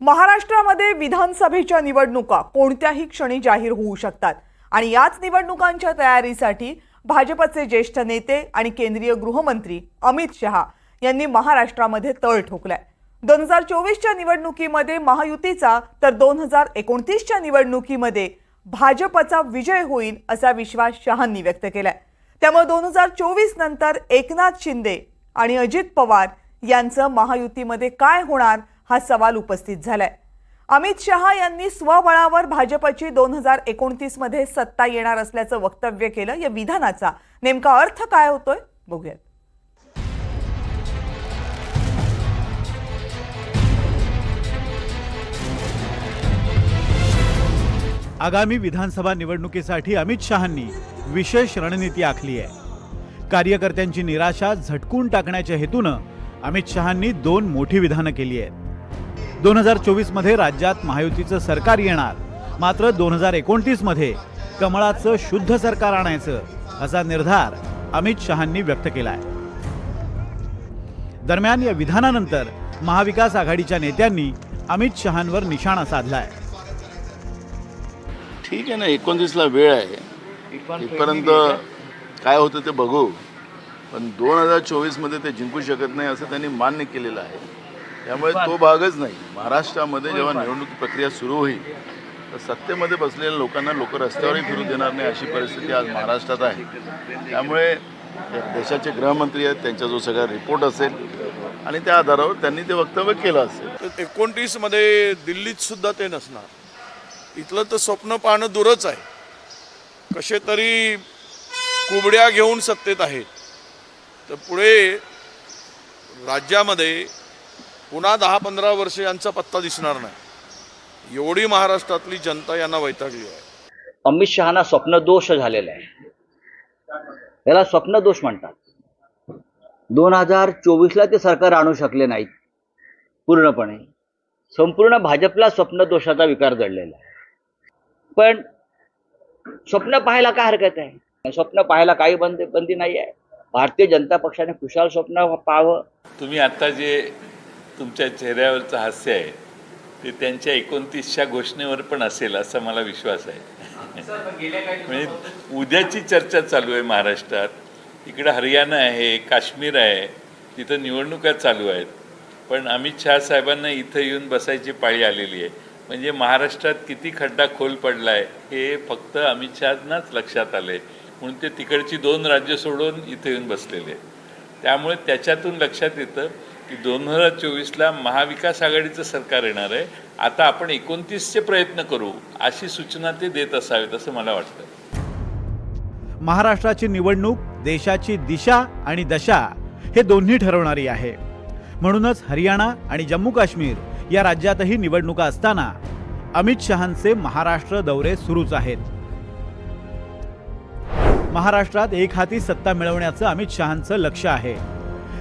महाराष्ट्रामध्ये विधानसभेच्या निवडणुका कोणत्याही क्षणी जाहीर होऊ शकतात. आणि याच निवडणुकांच्या तयारीसाठी भाजपचे ज्येष्ठ नेते आणि केंद्रीय गृहमंत्री अमित शहा यांनी महाराष्ट्रामध्ये तळ ठोकलाय. दोन हजार चोवीसच्या निवडणुकीमध्ये महायुतीचा तर दोन हजार एकोणतीसच्या निवडणुकीमध्ये भाजपचा विजय होईल असा विश्वास शहांनी व्यक्त केलाय. त्यामुळे दोन हजार चोवीस नंतर एकनाथ शिंदे आणि अजित पवार यांचं महायुतीमध्ये काय होणार हा सवाल उपस्थित झालाय. अमित शहा यांनी स्वबळावर भाजपची दोन हजार एकोणतीसमध्ये सत्ता येणार असल्याचं वक्तव्य केलं. या विधानाचा नेमका अर्थ काय होतोय? बघूयात. आगामी विधानसभा निवडणुकीसाठी अमित शहांनी विशेष रणनीती आखली आहे. कार्यकर्त्यांची निराशा झटकून टाकण्याच्या हेतूनं अमित शहांनी दोन मोठी विधानं केली आहेत. दोन हजार चोवीसमध्ये राज्यात महायुतीचं सरकार येणार. मात्र दोन हजार एकोणतीसमध्ये कमळाचं शुद्ध सरकार आणायचं असा निर्धार अमित शहांनी व्यक्त केलाय. दरम्यान या विधानानंतर महाविकास आघाडीच्या नेत्यांनी अमित शहांवर निशाणा साधलाय. ठीक आहे ना एकोणतीसला वेळ आहे. इथपर्यंत काय होतं ते बघू. पण दोन हजार चोवीसमध्ये ते जिंकू शकत नाही असं त्यांनी मान्य केलेलं आहे. त्यामुळे तो भागच नाही. महाराष्ट्रामध्ये जेव्हा निवडणूक प्रक्रिया सुरू होईल तर सत्तेमध्ये बसलेल्या लोकांना लोक रस्त्यावरही फिरू देणार नाही अशी परिस्थिती आज महाराष्ट्रात आहे. त्यामुळे देशाचे गृहमंत्री आहेत त्यांचा जो सगळा रिपोर्ट असेल आणि त्या आधारावर त्यांनी ते वक्तव्य केलं असेल. तर एकोणतीसमध्ये दिल्लीत सुद्धा ते नसणार. इथलं तर स्वप्न पाहणं दूरच आहे. कसे तरी कुबड्या घेऊन सत्तेत आहेत. तर पुढे राज्यामध्ये पुन्हा दहा पंधरा वर्ष यांचा पत्ता दिसणार नाही. एवढी महाराष्ट्रातली जनता यांना वैतागली आहे. अमित शहाना स्वप्नदोष झालेला आहे. याला स्वप्नदोष म्हणतात. दोन हजार चोवीसला ते सरकार आणू शकले नाहीत पूर्णपणे. संपूर्ण भाजपला स्वप्नदोषाचा विकार जडलेला आहे. पण स्वप्न पाहायला काय हरकत आहे? स्वप्न पाहायला काही बंदी बंदी नाही आहे भारतीय जनता पक्षाने खुशाल स्वप्न पाहावं. तुम्ही आता जे तुमच्या चेहऱ्यावरचं हास्य आहे. ते त्यांच्या एकोणतीसच्या घोषणेवर पण असेल असा मला विश्वास आहे. म्हणजे उद्याची चर्चा चालू आहे महाराष्ट्रात. इकडं हरियाणा आहे काश्मीर आहे. तिथं निवडणुका चालू आहेत. पण अमित शहा साहेबांना इथं येऊन बसायची पाळी आलेली आहे. म्हणजे महाराष्ट्रात किती खड्डा खोल पडला आहे हे फक्त अमित शहानाच लक्षात आले म्हणून ते तिकडची दोन राज्य सोडून इथं येऊन बसलेले आहेत. त्यामुळे त्याच्यातून लक्षात येतं की दोन हजार चोवीसला महाविकास आघाडीचं सरकार येणार आहे. आता आपण एकोणतीसचे प्रयत्न करू अशी सूचना ते देत असावेत असं मला वाटतं. महाराष्ट्राची निवडणूक देशाची दिशा आणि दशा हे दोन्ही ठरवणारी आहे. म्हणूनच हरियाणा आणि जम्मू काश्मीर या राज्यातही निवडणुका असताना अमित शहांचे महाराष्ट्र दौरे सुरूच आहेत. महाराष्ट्रात एक हाती सत्ता मिळवण्याचं अमित शहांचं लक्ष आहे.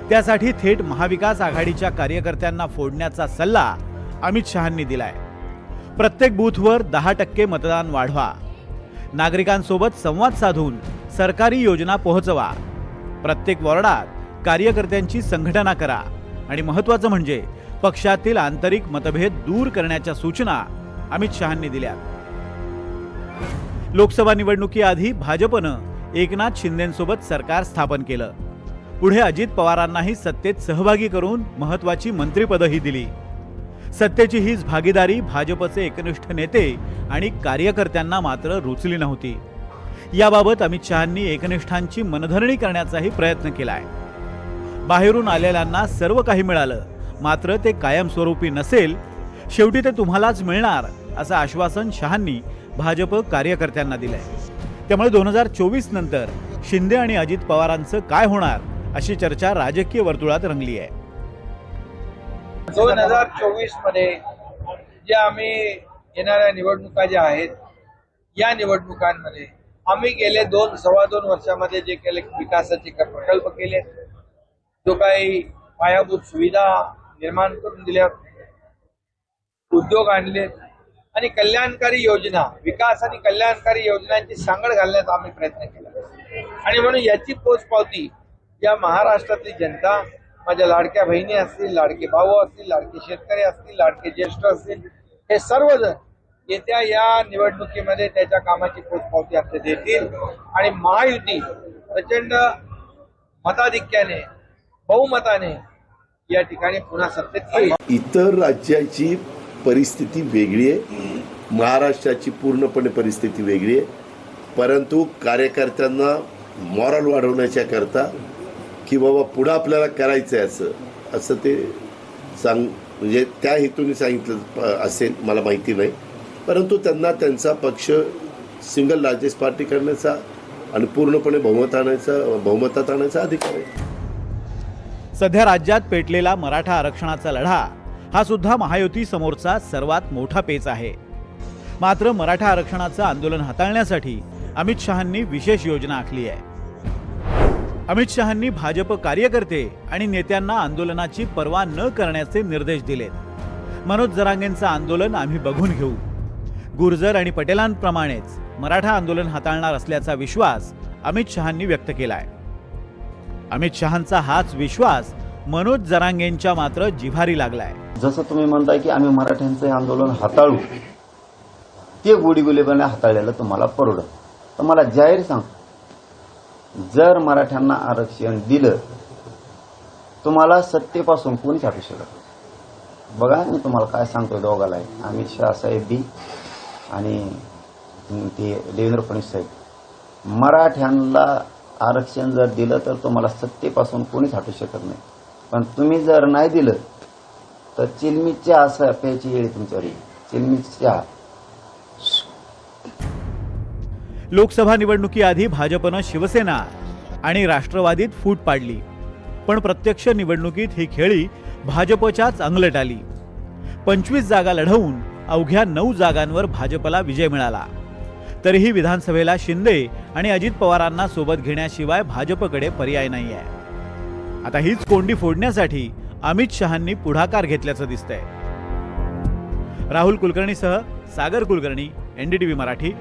त्यासाठी थेट महाविकास आघाडीच्या कार्यकर्त्यांना फोडण्याचा सल्ला अमित शहांनी दिलाय. प्रत्येक बूथवर दहा टक्के मतदान वाढवा. नागरिकांसोबत संवाद साधून सरकारी योजना पोहोचवा. प्रत्येक वॉर्डात कार्यकर्त्यांची संघटना करा आणि महत्त्वाचं म्हणजे पक्षातील आंतरिक मतभेद दूर करण्याच्या सूचना अमित शहांनी दिल्या लोकसभा निवडणुकीआधी भाजपनं एकनाथ शिंदेसोबत सरकार स्थापन केलं. पुढे अजित पवारांनाही सत्तेत सहभागी करून महत्वाची मंत्रिपदही दिली. सत्तेची हीच भागीदारी भाजपचे एकनिष्ठ नेते आणि कार्यकर्त्यांना मात्र रुचली नव्हती. याबाबत अमित शहांनी एकनिष्ठांची मनधरणी करण्याचाही प्रयत्न केलाय. बाहेरून आलेल्यांना सर्व काही मिळालं मात्र ते कायमस्वरूपी नसेल शेवटी ते तुम्हालाच मिळणार असं आश्वासन शहांनी भाजप कार्यकर्त्यांना दिलंय. त्यामुळे दोन हजार चोवीस नंतर शिंदे आणि अजित पवारांचं काय होणार? अशी चर्चा राजकीय वर्तुळात रंगली आहे. दोन हजार चोवीसमध्ये ज्या आम्ही येणाऱ्या निवडणुका ज्या आहेत या निवडणुकांमध्ये आम्ही गेले दोन सव्वा दोन वर्षामध्ये जे केले विकासाचे प्रकल्प केले जो काही पायाभूत सुविधा निर्माण करून दिल्या उद्योग आणले आणि कल्याणकारी योजना विकास आणि कल्याणकारी योजनांची सांगड घालण्याचा आम्ही प्रयत्न केला. आणि म्हणून याची पोचपावती या महाराष्ट्रातली जनता माझ्या लाडक्या बहिणी असतील लाडके भाऊ असतील लाडके शेतकरी असतील लाडके ज्येष्ठ असतील हे सर्वजण येत्या या निवडणुकीमध्ये त्याच्या कामाची पोचपावती आपल्या देतील. आणि महायुती प्रचंड मताधिक्याने बहुमताने या ठिकाणी पुन्हा सत्तेत इतर राज्याची परिस्थिती वेगळी आहे. महाराष्ट्राची पूर्णपणे परिस्थिती वेगळी आहे. परंतु कार्यकर्त्यांना मॉरल वाढवण्याच्या करता की बाबा पुढं आपल्याला करायचं आहे असं. असं ते सांग म्हणजे त्या हेतूने सांगितलं प- असेल मला माहिती नाही. परंतु त्यांना त्यांचा पक्ष सिंगल लार्जेस्ट पार्टी करण्याचा आणि पूर्णपणे बहुमत आणायचा बहुमतात आणायचा अधिकार आहे. सध्या राज्यात पेटलेला मराठा आरक्षणाचा लढा हा सुद्धा महायुती समोरचा सर्वात मोठा पेच आहे. मात्र मराठा आरक्षणाचं आंदोलन हाताळण्यासाठी अमित शहांनी विशेष योजना आखली आहे. अमित शहांनी भाजप कार्यकर्ते आणि नेत्यांना आंदोलनाची पर्वा न करण्याचे निर्देश दिलेत. मनोज जरांगेंचं आंदोलन आम्ही बघून घेऊ. गुर्जर आणि पटेलांप्रमाणेच मराठा आंदोलन हाताळणार असल्याचा विश्वास अमित शहांनी व्यक्त केलाय. अमित शहांचा हाच विश्वास मनोज जरांगेंच्या मात्र जिव्हारी लागलाय. जसं तुम्ही म्हणताय की आम्ही मराठ्यांचं आंदोलन हाताळू. ते गोडीगुलेपणे हाताळलेलं तुम्हाला परवडत. तर मला जाहीर सांग जर मराठ्यांना आरक्षण दिलं तुम्हाला सत्तेपासून कोणी छाटू शकत नाही. बघा मी तुम्हाला काय सांगतो दोघाला. अमित शहा साहेब बी आणि ते देवेंद्र फडणवीस साहेब. मराठ्यांना आरक्षण जर दिलं तर तुम्हाला सत्तेपासून कोणीच हटू शकत नाही. पण तुम्ही जर नाही दिलं तर चिलमीच्या असं प्यायची वेळ तुमच्यावर येईल. चिलमीची लोकसभा निवडणुकीआधी भाजपनं शिवसेना आणि राष्ट्रवादीत फूट पाडली. पण प्रत्यक्ष निवडणुकीत ही खेळी भाजपच्याच अंगलट आली. पंचवीस जागा लढवून अवघ्या नऊ जागांवर भाजपला विजय मिळाला. तरीही विधानसभेला शिंदे आणि अजित पवारांना सोबत घेण्याशिवाय भाजपकडे पर्याय नाही आहे आता हीच कोंडी फोडण्यासाठी अमित शहांनी पुढाकार घेतल्याचं दिसतंय. राहुल कुलकर्णीसह सागर कुलकर्णी एनडीटीव्ही मराठी.